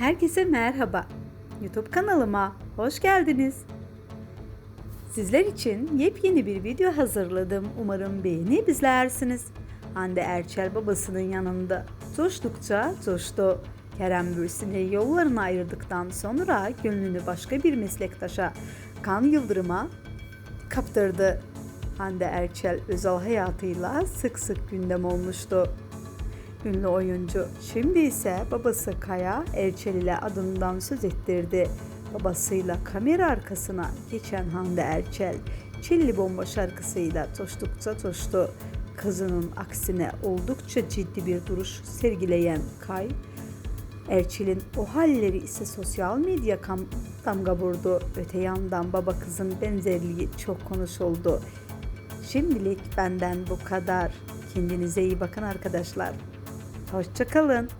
Herkese merhaba. YouTube kanalıma hoş geldiniz. Sizler için yepyeni bir video hazırladım. Umarım beğenip izlersiniz. Hande Erçel babasının yanında coştukça coştu. Kerem Bürsin'i yollarını ayırdıktan sonra gönlünü başka bir meslektaşa Kan Yıldırım'a kaptırdı. Hande Erçel özel hayatıyla sık sık gündem olmuştu. Ünlü oyuncu şimdi ise babası Kaya Erçel ile adından söz ettirdi. Babasıyla kamera arkasına geçen Hande Erçel, Çilli Bomba şarkısıyla toştukça toştu. Kızının aksine oldukça ciddi bir duruş sergileyen Kay, Erçel'in o halleri ise sosyal medya damga vurdu. Öte yandan baba kızın benzerliği çok konuşuldu. Şimdilik benden bu kadar. Kendinize iyi bakın arkadaşlar. Hoşçakalın.